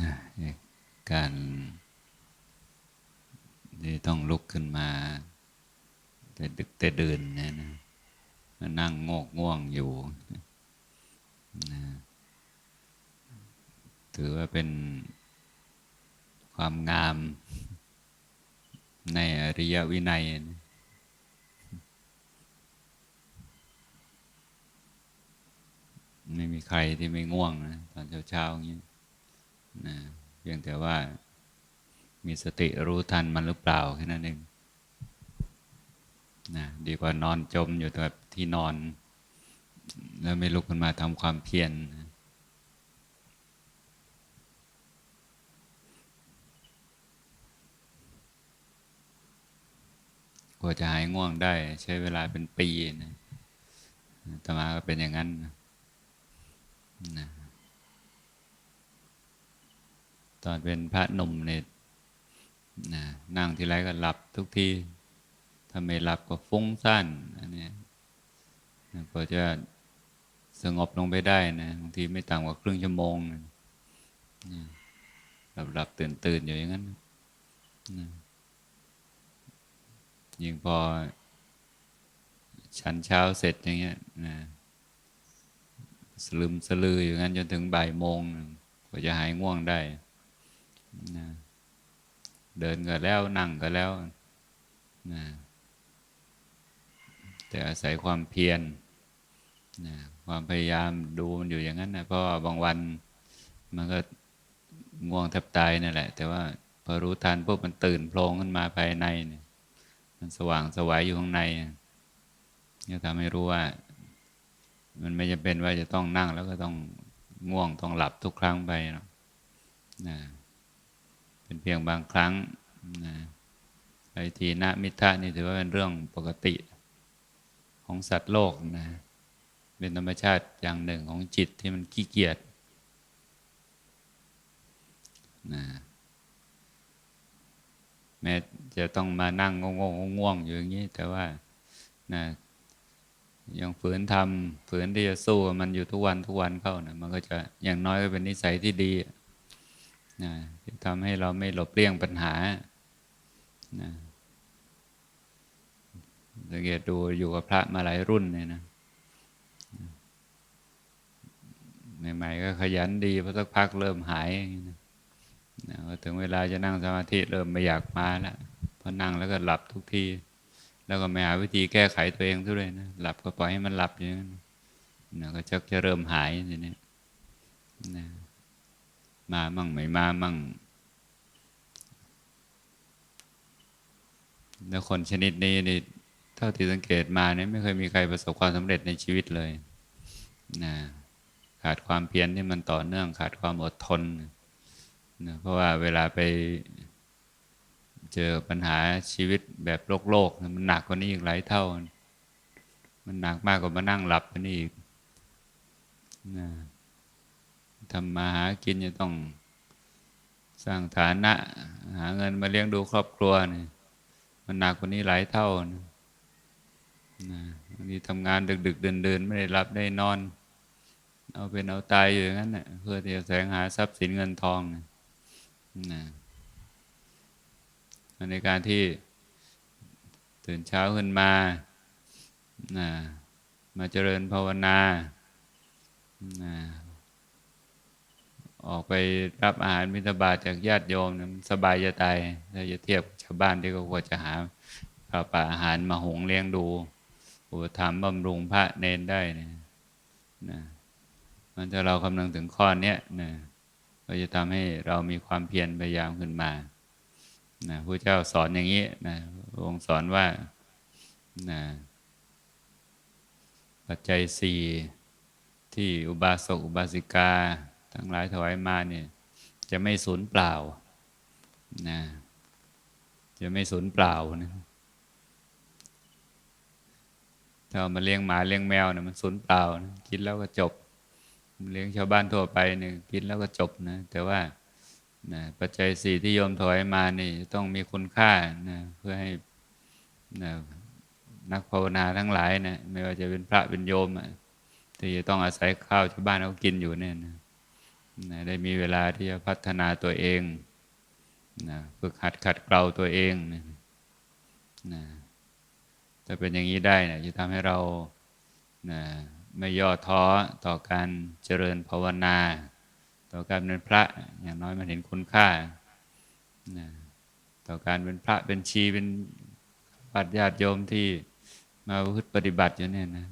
นะการที่ต้องลุกขึ้นมา แต่ดึกแต่เดินเนี่ยนะมานั่งงอกง่วงอยู่นะถือว่าเป็นความงามในอริยวินัยนะไม่มีใครที่ไม่ง่วงนะตอนเช้าๆอย่างนี้ นะเพียงแต่ว่ามีสติรู้ทันมันหรือเปล่าแค่นั้นเองนะดีกว่านอนจมอยู่แบบที่นอน แล้วไม่ลุกขึ้นมาทำความเพียรกว่าจะหายง่วงได้ใช้เวลาเป็นปีนะตมาก็เป็นอย่างนั้นนะนะ ตอนเป็นพระหนุ่มเนี่ยนะนั่งทีไรก็หลับทุกทีถ้าไม่หลับก็ฟุ้งซ่านอันนี้ก็จะสงบลงไปได้นะบางทีไม่ต่ำกว่าครึ่งชั่วโมงนะหลับหลับตื่นตื่นอยู่อย่างนั้นนะยิ่งพอฉันเช้าเสร็จอย่างเงี้ยนะสลืมสลืออยู่งั้นจนถึงบ่ายโมงกว่าจะหายง่วงได้ นะเดินก็แล้วนั่งก็แล้วนะแต่อาศัยความเพียรนะความพยายามดูมันอยู่อย่างนั้นนะเพราะบางวันมันก็ง่วงแทบตายนั่นแหละ แต่ว่าพอรู้ทันปุ๊บมันตื่นโพลงขึ้นมาภายในเนี่ยมันสว่างสวายอยู่ข้างในก็ทำให้รู้ว่า มันไม่จำเป็นว่าจะต้องนั่งแล้วก็ต้องง่วงต้องหลับทุกครั้งไปนะนะ เป็นเพียงบางครั้งนะไอทีนะมิทะนี่ถือว่าเป็นเรื่องปกติของสัตว์โลกนะ เป็นธรรมชาติอย่างหนึ่งของจิตที่มันขี้เกียจนะแม้จะต้องมานั่งงงงง่วงอยู่อย่างนี้ แต่ว่านะยังฝืนทำฝืนที่จะสู้มันอยู่ทุกวันทุกวันเข้านะมันก็จะอย่างน้อยก็เป็นนิสัยที่ดี นะที่ทำให้เราไม่หลบเลี่ยงปัญหานะสังเกตดูอยู่กับพระมาหลายรุ่นเนี่ยนะใหม่ๆก็ขยันดีพอสักพักเริ่มหายนะถึงเวลาจะนั่งสมาธิเริ่มไม่อยากมาแล้วพอนั่งแล้วก็หลับทุกที แล้วก็ไม่หาวิธีแก้ไขตัวเองทุเลยนะหลับก็ปล่อยให้มันหลับอย่างนั้นนะก็จะจะเริ่มหายทีนี้นะ มามั่งไม่มามั่ง แล้วคนชนิดนี้นี่เท่าที่สังเกตมาเนี่ยไม่เคยมีใครประสบความสำเร็จในชีวิตเลยนะขาดความเพียรที่มันต่อเนื่อง ขาดความอดทนนะเพราะว่าเวลาไปเจอปัญหาชีวิตแบบโลกโลกมันหนักกว่านี้อีกหลายเท่า มันหนักมากกว่ามานั่งหลับกันอีกนะ ทำมาหากินจะต้องสร้างฐานะ หาเงินมาเลี้ยงดูครอบครัวนี่มันหนักกว่านี้หลายเท่านะนะบางทีทำงานดึกๆเดินๆไม่ได้รับได้นอน เอาเป็นเอาตายอยู่อย่างนั้นนะเพื่อที่จะแสวงหาทรัพย์สินเงินทองนะนะในการที่ตื่นเช้าขึ้นมานะมาเจริญภาวนานะ ออกไปรับอาหารมิตรบาจากญาติโยมนะสบายจะตายถ้าจะเทียบชาวบ้านที่เขาควรจะหาข้าวปลาอาหารมาหุงเลี้ยงดูอุปถัมภ์บำรุงพระเนนได้นะนะมันจะเราคำนึงถึงข้อนี้นะก็จะทำให้เรามีความเพียรพยายามขึ้นมานะพระเจ้าสอนอย่างนี้นะองค์สอนว่านะปัจจัยสี่ที่อุบาสกอุบาสิกา ทั้งหลายถวายมาเนี่ยจะไม่สูญเปล่านะจะไม่สูญเปล่านะถ้ามาเลี้ยงหมาเลี้ยงแมวเนี่ยมันสูญเปล่านะกินแล้วก็จบ เลี้ยงชาวบ้านทั่วไปเนี่ยกินแล้วก็จบนะแต่ว่านะปัจจัยสี่ที่โยมถวายมานี่ต้องมีคุณค่านะเพื่อให้นะนักภาวนาทั้งหลายนะไม่ว่าจะเป็นพระเป็นโยมที่จะต้องอาศัยข้าวชาวบ้านเขากินอยู่เนี่ยนะ นะได้มีเวลาที่จะพัฒนาตัวเองนะฝึกหัดขัดเกลาตัวเองนะนะถ้าเป็นอย่างนี้ได้นะจะทำให้เรานะไม่ย่อท้อต่อการเจริญภาวนา ต่อการเป็นพระอย่างน้อยมันเห็นคุณค่านะต่อการเป็นพระเป็นชีเป็นปัจญาติโยมที่มาพฤติปฏิบัติอยู่เนี่ยนะ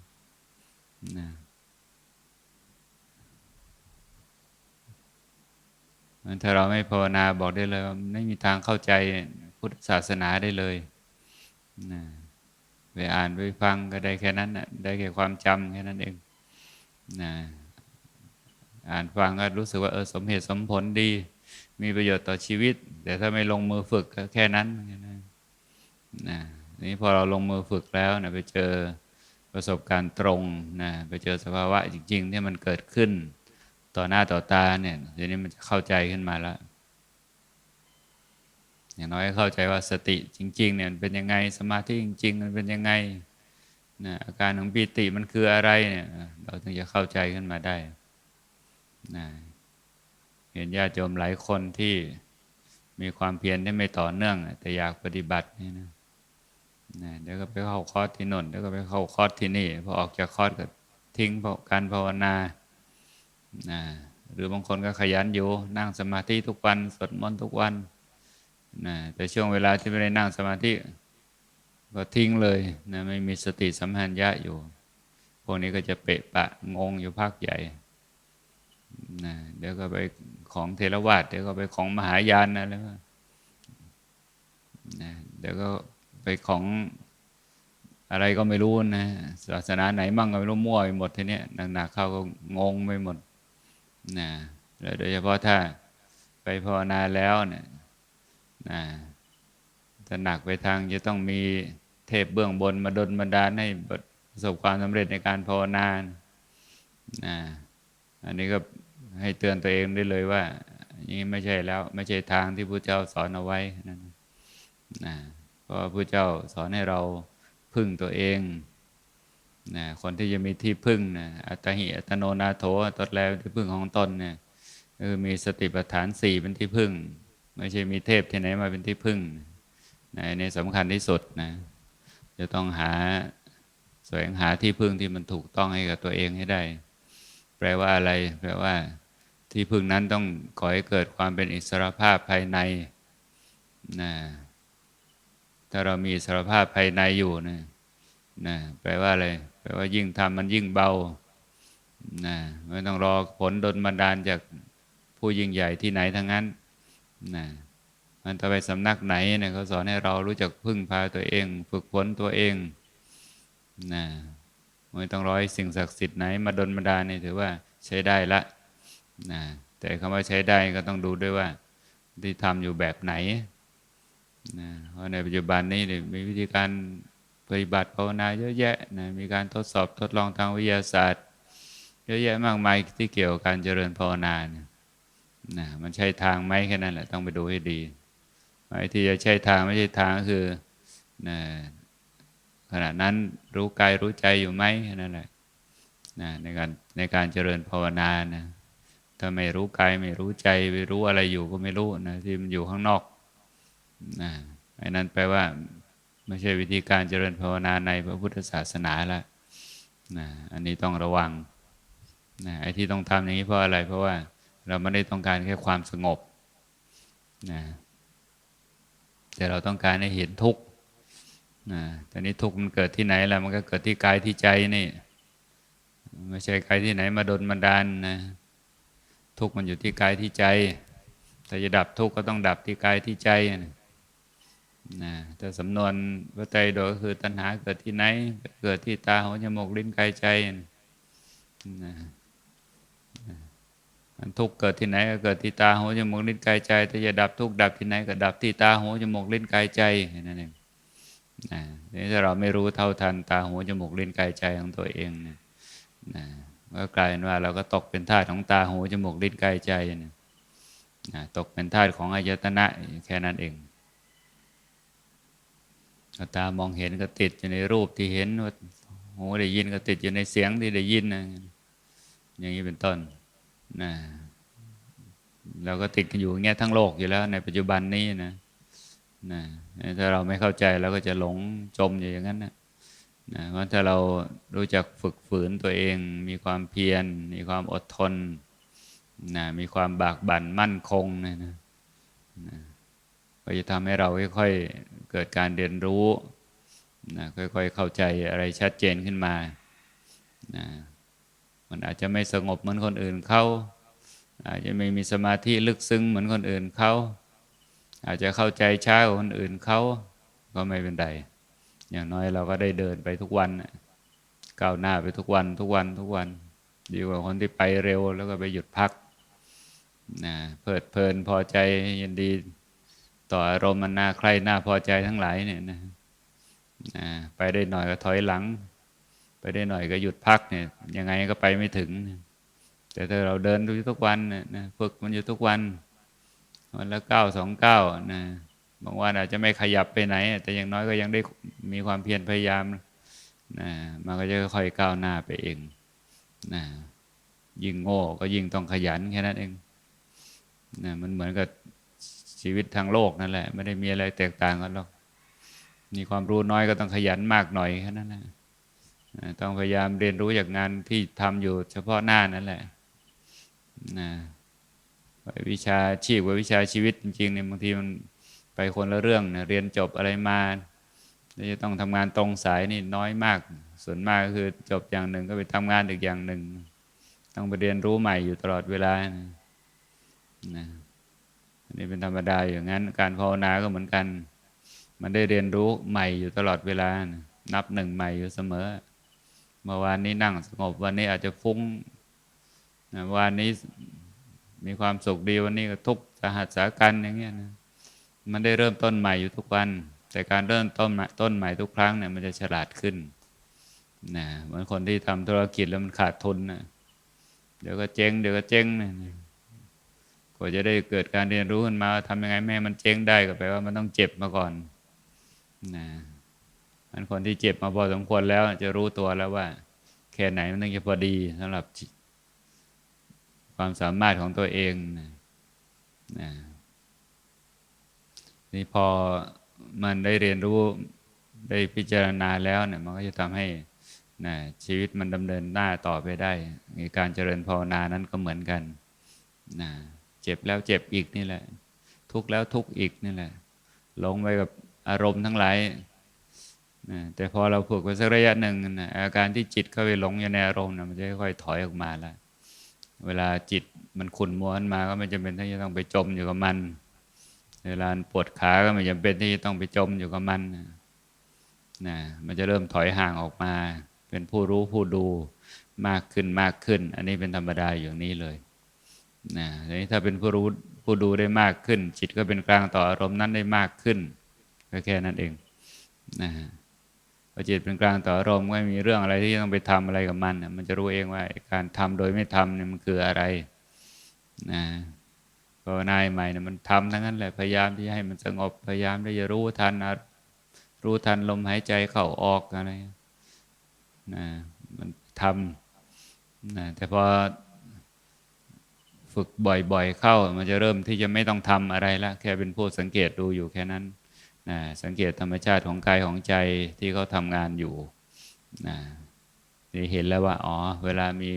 นะมัน ถ้าเราไม่ภาวนาบอกได้เลยว่าไม่มีทางเข้าใจพุทธศาสนาได้เลยนะไปอ่านไปฟังก็ได้แค่นั้นนะได้แค่ความจำแค่นั้นเองนะอ่านฟังก็รู้สึกว่าเออสมเหตุสมผลดี มีประโยชน์ต่อชีวิต แต่ถ้าไม่ลงมือฝึกก็แค่นั้นนะนะนี่พอเราลงมือฝึกแล้วนะไปเจอประสบการณ์ตรงนะไปเจอสภาวะจริง ๆ ที่มันเกิดขึ้น ต่อหน้าต่อตาเนี่ยทีนี้มันจะเข้าใจขึ้นมาแล้วอย่างน้อยเข้าใจว่าสติจริง ๆ เนี่ยเป็นยังไงสมาธิจริง ๆ มันเป็นยังไงนะอาการของปีติมันคืออะไรเนี่ยเราถึงจะเข้าใจขึ้นมาได้นะเห็นญาติโยมหลายคนที่มีความเพียรที่ไม่ต่อเนื่อง แต่อยากปฏิบัตินี่นะนะเดี๋ยวก็ไปเข้าคอร์สที่นนเดี๋ยวก็ไปเข้าคอร์สที่นี่พอออกจากคอร์สก็ทิ้งการภาวนา นะหรือบางคนก็ขยันอยู่นั่งสมาธิทุกวันสวดมนต์ทุกวันนะแต่ช่วงเวลาที่ไม่ได้นั่งสมาธิก็ทิ้งเลยนะไม่มีสติสัมผัสญะอยู่ พวกนี้ก็จะเปะปะงงอยู่ภาคใหญ่นะเดี๋ยวก็ไปของเทรวาสเดี๋ยวก็ไปของมหายานอะไรนะเดี๋ยวก็ไปของอะไรก็ไม่รู้นะศาสนาไหนมั่งก็ไม่รู้มั่วไปหมดทีเนี้ยหนักๆเข้าก็งงไปหมด นะแล้วโดยเฉพาะถ้าไปภาวนาแล้วเนี่ยนะจะหนักไปทางจะต้องมีเทพเบื้องบนมาดลบันดาลให้ประสบความสำเร็จในการภาวนานะอันนี้ก็ให้เตือนตัวเองได้เลยว่านี่ไม่ใช่แล้วไม่ใช่ทางที่พระเจ้าสอนเอาไว้นั่นนะเพราะพระเจ้าสอนให้เราพึ่งตัวเอง นะคนที่จะมีที่พึ่งนะอัตหิอัตโนนาโถตดแล้วที่พึ่งของตนเนี่ยคือมีสติปัฏฐานสี่เป็นที่พึ่ง ไม่ใช่มีเทพที่ไหนมาเป็นที่พึ่งนะในสำคัญที่สุดนะจะต้องหาแสวงหาที่พึ่งที่มันถูกต้องให้กับตัวเองให้ได้ แปลว่าอะไร แปลว่า ที่พึ่งนั้นต้องขอให้เกิดความเป็นอิสรภาพภายในนะถ้าเรามีอิสรภาพภายในอยู่นะ นะแปลว่าอะไรแปลว่ายิ่งทำมันยิ่งเบานะไม่ต้องรอผลดลบันดาลจากผู้ยิ่งใหญ่ที่ไหนทั้งนั้นนะมันจะไปสำนักไหนเนี่ยเขาสอนให้เรารู้จักพึ่งพาตัวเอง ฝึกฝนตัวเองนะไม่ต้องรอให้สิ่งศักดิ์สิทธิ์ไหนมาดลบันดาลนี่ถือว่าใช้ได้ละนะแต่คำว่าใช้ได้ก็ต้องดูด้วยว่า ที่ทำอยู่แบบไหนนะเพราะในปัจจุบันนี้มีวิธีการ ปฏิบัติภาวนาเยอะแยะนะมีการทดสอบทดลองทางวิทยาศาสตร์ เยอะแยะมากมายที่เกี่ยวกับการเจริญภาวนาเนะนะมันใช่ทางไหมแค่นั้นแหละต้องไปดูให้ดีไอ้ที่จะใช่ทางไม่ใช่ทางก็คือนะขณะนั้นรู้กายรู้ใจอยู่ไหมแค่นั่นแหละนะในการในการเจริญภาวนานะถ้าไม่รู้กายไม่รู้ใจไม่รู้อะไรอยู่ก็ไม่รู้นะที่มันอยู่ข้างนอกนะไอ้นั้นแปลว่า ไม่ใช่วิธีการเจริญภาวนาในพระพุทธศาสนาละนะอันนี้ต้องระวังนะไอ้ที่ต้องทำอย่างนี้เพราะอะไร เพราะว่าเราไม่ได้ต้องการแค่ความสงบนะแต่เราต้องการให้เห็นทุกข์นะแต่นี้ทุกข์มันเกิดที่ไหนล่ะมันก็เกิดที่กายที่ใจนี่ไม่ใช่กายที่ไหนมาดนบันดาลนะทุกข์มันอยู่ที่กายที่ใจแต่จะดับทุกข์ก็ต้องดับที่กายที่ใจนะ นะแต่สำนวนพระไตรโดก็คือตัณหาเกิดที่ไหน เกิดที่ตาหูจมูกลิ้นกายใจนะมันทุกข์เกิดที่ไหนก็เกิดที่ตาหูจมูกลิ้นกายใจแต่จะดับทุกข์ดับที่ไหนก็ดับที่ตาหูจมูกลิ้นกายใจนั่นเองนะนี่ถ้าเราไม่รู้เท่าทันตาหูจมูกลิ้นกายใจของตัวเองนะนะก็กลายเป็นว่าเราก็ตกเป็นทาสของตาหูจมูกลิ้นกายใจนะนะตกเป็นทาสของอายตนะแค่นั้นเอง ตามองเห็นก็ติดอยู่ในรูปที่เห็นว่าหูได้ยินก็ติดอยู่ในเสียงที่ได้ยินนะอย่างนี้เป็นต้นนะเราก็ติดกันอยู่อย่างเงี้ยทั้งโลกอยู่แล้ว ในปัจจุบันนี้นะนะถ้าเราไม่เข้าใจเราก็จะหลงจมอยู่อย่างนั้นนะนะเพราะถ้าเรารู้จักฝึกฝืนตัวเอง มีความเพียร มีความอดทนนะมีความบากบั่นมั่นคงนะนะนะ ก็จะทำให้เราค่อยๆเกิดการเรียนรู้นะค่อยๆเข้าใจอะไรชัดเจนขึ้นมานะมันอาจจะไม่สงบเหมือนคนอื่นเขาอาจจะไม่มีสมาธิลึกซึ้งเหมือนคนอื่นเขาอาจจะเข้าใจช้ากว่าคนอื่นเขาก็ไม่เป็นไรอย่างน้อยเราก็ได้เดินไปทุกวันก้าวหน้าไปทุกวันทุกวันทุกวัน ดีกว่าคนที่ไปเร็วแล้วก็ไปหยุดพักนะเพลิดเพลินพอใจยินดี ต่ออารมณ์มันน่าใคร่น่าพอใจทั้งหลายเนี่ยนะไปได้หน่อยก็ถอยหลัง ไปได้หน่อยก็หยุดพักเนี่ยยังไงก็ไปไม่ถึง แต่ถ้าเราเดินดูทุกวันเนี่ยนะฝึกมันอยู่ทุกวันวันละเก้าสองเก้านะบางวันอาจจะไม่ขยับไปไหน แต่อย่างน้อยก็ยังได้มีความเพียรพยายามนะมันก็จะค่อยๆก้าวหน้าไปเองนะยิ่งโง่ก็ยิ่งต้องขยันแค่นั้นเองนะมันเหมือนกับ ชีวิตทางโลกนั่นแหละ ไม่ได้มีอะไรแตกต่างกันหรอก มีความรู้น้อยก็ต้องขยันมากหน่อยแค่นั้นนะต้องพยายามเรียนรู้จากงานที่ทำอยู่เฉพาะหน้านั่นแหละนะวิชาชีพกับวิชาชีวิตจริงๆเนี่ยบางทีมันไปคนละเรื่องนะเรียนจบอะไรมาจะต้องทำงานตรงสายนี่น้อยมาก ส่วนมากก็คือจบอย่างหนึ่งก็ไปทำงานอีกอย่างหนึ่ง ต้องไปเรียนรู้ใหม่อยู่ตลอดเวลานะนะ อันนี้เป็นธรรมดาอย่างนั้น การภาวนาก็เหมือนกัน มันได้เรียนรู้ใหม่อยู่ตลอดเวลา นับหนึ่งใหม่อยู่เสมอ เมื่อวานนี้นั่งสงบวันนี้อาจจะฟุ้งวันนี้มีความสุขดีวันนี้ก็ทุกข์สหัสสากันอย่างเงี้ยนะมันได้เริ่มต้นใหม่อยู่ทุกวัน แต่การเริ่มต้นต้นใหม่ทุกครั้งเนี่ยมันจะฉลาดขึ้นนะเหมือนคนที่ทำธุรกิจแล้วมันขาดทุนนะเดี๋ยวก็เจ๊งเดี๋ยวก็เจ๊งนะ กว่าจะได้เกิดการเรียนรู้ขึ้นมาทำยังไงแม่มันเจ๊งได้ก็แปลว่ามันต้องเจ็บมาก่อนนะมันคนที่เจ็บมาพอสมควรแล้ว จะรู้ตัวแล้วว่าแค่ไหนมันต้องจะพอดีสำหรับความสามารถของตัวเองนะนะนี่พอมันได้เรียนรู้ได้พิจารณาแล้วเนี่ยมันก็จะทำให้นะชีวิตมันดำเนินหน้าต่อไปได้ การเจริญภาวนานั้นก็เหมือนกันนะ เจ็บแล้วเจ็บอีกนี่แหละ ทุกข์แล้วทุกข์อีกนี่แหละหลงไปกับอารมณ์ทั้งหลายนะแต่พอเราฝึกไปสักระยะหนึ่งนะอาการที่จิตเข้าไปหลงอยู่ในอารมณ์นะมันจะค่อยๆถอยออกมาล้วเวลาจิตมันขุ่นมัวขึ้นมาก็ไม่จำเป็นที่จะต้องไปจมอยู่กับมัน เวลาปวดขาก็ไม่จำเป็นที่จะต้องไปจมอยู่กับมันนะมันจะเริ่มถอยห่างออกมา เป็นผู้รู้ผู้ดูมากขึ้นมากขึ้น อันนี้เป็นธรรมดาอย่างนี้เลย นะทีนี้ถ้าเป็นผู้รู้ผู้ดูได้มากขึ้น จิตก็เป็นกลางต่ออารมณ์นั้นได้มากขึ้นก็แค่นั้นเองนะพอจิตเป็นกลางต่ออารมณ์ไม่มีเรื่องอะไรที่ต้องไปทำอะไรกับมันมันจะรู้เองว่าการทำโดยไม่ทำเนี่ยมันคืออะไรนะภาวนายใหม่เนี่ยมันทำทั้งนั้นแหละพยายามที่ให้มันสงบพยายามที่จะรู้ทันรู้ทันลมหายใจเข้าออกอะไรนะมันทำนะแต่พอ ฝึกบ่อยๆ เข้า มันจะเริ่มที่จะไม่ต้องทำอะไรละแค่เป็นผู้สังเกตดูอยู่แค่นั้นนะสังเกตธรรมชาติของกายของใจที่เขาทำงานอยู่นะเห็นแล้วว่าอ๋อเวลามี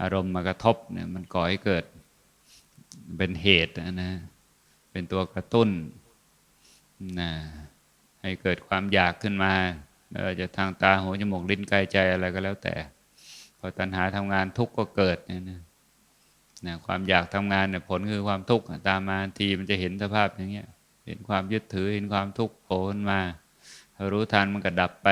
อารมณ์มากระทบเนี่ยมันก่อให้เกิดเป็นเหตุนะเป็นตัวกระตุ้นนะให้เกิดความอยากขึ้นมาไม่ว่าจะทางตาหูจมูกลิ้นกายใจอะไรก็แล้วแต่ พอตัณหาทำงานทุกข์ก็เกิดเนี่ยนะ นะความอยากทำงานเนี่ยผลคือความทุกข์ตามมาทีมันจะเห็นสภาพอย่างเงี้ยเห็นความยึดถือเห็นความทุกข์โผล่ขึ้นมารู้ทันมันก็ดับไป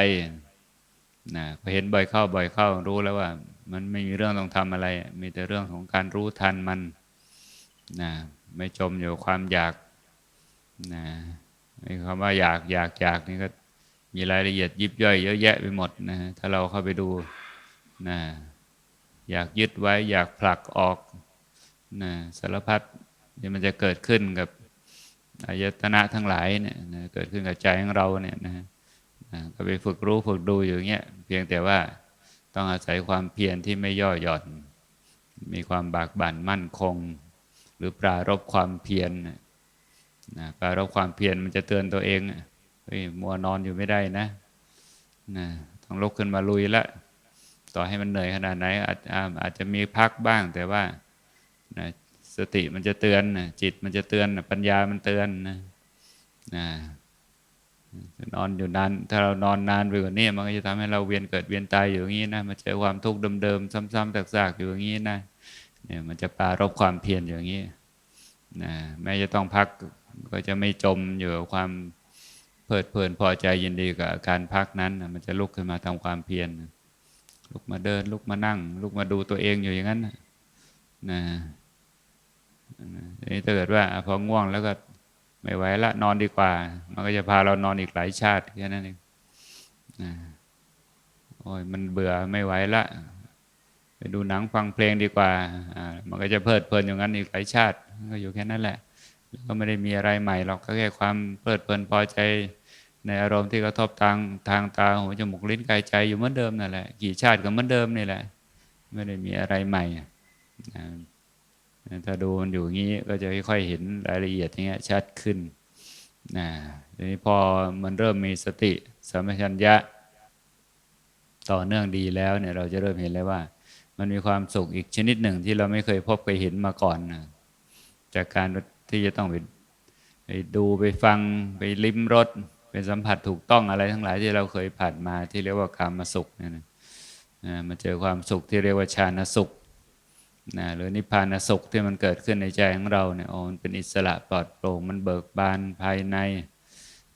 นะพอเห็นบ่อยเข้าบ่อยเข้ารู้แล้วว่า มันไม่มีเรื่องต้องทำอะไร มีแต่เรื่องของการรู้ทันมันนะไม่จมอยู่ความอยากนะไอ้คำว่าอยากอยากอยากนี่ก็มีรายละเอียดยิบย่อยเยอะแยะไปหมดนะถ้าเราเข้าไปดูนะอยากยึดไว้อยากผลักออก นะสารพัดที่มันจะเกิดขึ้นกับอายตนะทั้งหลายเนี่ยนะเกิดขึ้นกับใจของเราเนี่ยนะนะก็ไปฝึกรู้ฝึกดูอยู่เงี้ยเพียงแต่ว่าต้องอาศัยความเพียรที่ไม่ย่อหย่อน มีความบากบั่นมั่นคง หรือปรารบความเพียรนะปรารบความเพียรมันจะเตือนตัวเองเฮ้ยมัวนอนอยู่ไม่ได้นะนะต้องลุกขึ้นมาลุยละ ต่อให้มันเหนื่อยขนาดไหนอาจอาอาจจะมีพักบ้างแต่ว่า นะสติมันจะเตือนนะจิตมันจะเตือนนะปัญญามันเตือนนะนะนอนอยู่นานถ้าเรานอนนานไปกว่านี้มันก็จะทำให้เราเวียนเกิดเวียนตายอยู่อย่างนี้นะมาเจอความทุกข์เดิมๆซ้ำๆซากๆอยู่อย่างนี้นะเนี่ยมันจะปรารบความเพียรอย่างนี้นะแม้จะต้องพักก็จะไม่จมอยู่กับความเพลิดเพลินพอใจยินดีกับการพักนั้นนะมันจะลุกขึ้นมาทำความเพียรลุกมาเดินลุกมานั่ง ลุกมาดูตัวเองอยู่อย่างนั้นนะ ถ้าเกิดว่าพอง่วงแล้วก็ไม่ไหวละนอนดีกว่า มันก็จะพาเรานอนอีกหลายชาติแค่นั้นเองโอ้ยมันเบื่อไม่ไหวละไปดูหนังฟังเพลงดีกว่า มันก็จะเพลิดเพลินอย่างนั้นอีกหลายชาติ ก็อยู่แค่นั้นแหละ ก็ไม่ได้มีอะไรใหม่หรอกก็แค่ความเพลิดเพลินพอใจ ในอารมณ์ที่กระทบทางทางตาหูจมูกลิ้นกายใจอยู่เหมือนเดิมนั่นแหละ กี่ชาติก็เหมือนเดิมนี่แหละ ไม่ได้มีอะไรใหม่ ถ้าดูมันอยู่งี้ก็จะค่อยๆเห็นรายละเอียดอย่างเงี้ยชัดขึ้นนะทีนี้พอมันเริ่มมีสติสัมปชัญญะ ต่อเนื่องดีแล้วเนี่ยเราจะเริ่มเห็นเลยว่า มันมีความสุขอีกชนิดหนึ่งที่เราไม่เคยพบเคยเห็นมาก่อนนะจากการที่จะต้องไปไปดูไปฟังไปลิ้มรสไปสัมผัสถูกต้องอะไรทั้งหลายที่เราเคยผ่านมาที่เรียกว่าการมาสุขเนี่ยนะนะมาเจอความสุขที่เรียกว่าฌานสุข นะหรือนิพพานสุขที่มันเกิดขึ้นในใจของเราเนี่ยโอ้มันเป็นอิสระปลอดโปร่งมันเบิกบานภายใน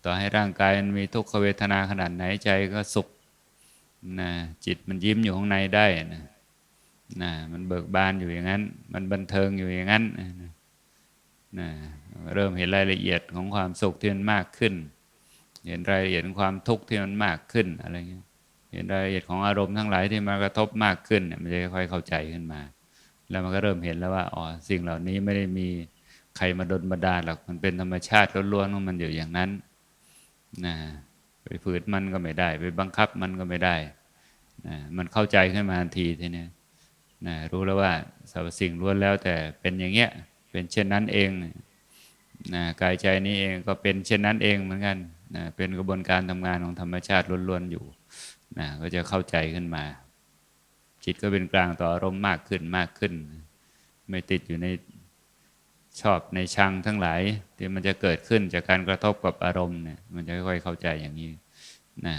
ต่อให้ร่างกายมันมีทุกขเวทนาขนาดไหนใจก็สุขนะจิตมันยิ้มอยู่ข้างในได้นะนะมันเบิกบานอยู่อย่างนั้น มันบันเทิงอยู่อย่างนั้นนะนะเริ่มเห็นรายละเอียดของความสุขที่มันมากขึ้น เห็นรายละเอียดของความทุกข์ที่มันมากขึ้นอะไรเงี้ยเห็นรายละเอียดของอารมณ์ทั้งหลายที่มากระทบมากขึ้นเนี่ยมันจะค่อยๆเข้าใจขึ้นมา แล้วมันก็เริ่มเห็นแล้วว่าอ๋อสิ่งเหล่านี้ไม่ได้มีใครมาดลบันดาลหรอกมันเป็นธรรมชาติล้วนๆของมันอยู่อย่างนั้นนะไปฝืนมันก็ไม่ได้ ไปบังคับมันก็ไม่ได้นะมันเข้าใจขึ้นมาทันทีทีนี้นะรู้แล้วว่าสรรพสิ่งล้วนแล้วแต่เป็นอย่างเงี้ยเป็นเช่นนั้นเองนะกายใจนี้เองก็เป็นเช่นนั้นเองเหมือนกันนะเป็นกระบวนการทำงานของธรรมชาติล้วนๆอยู่นะก็จะเข้าใจขึ้นมา จิตก็เป็นกลางต่ออารมณ์มากขึ้นมากขึ้น ไม่ติดอยู่ในชอบในชังทั้งหลายที่มันจะเกิดขึ้นจากการกระทบกับอารมณ์เนี่ยมันจะค่อยๆเข้าใจอย่างนี้นะ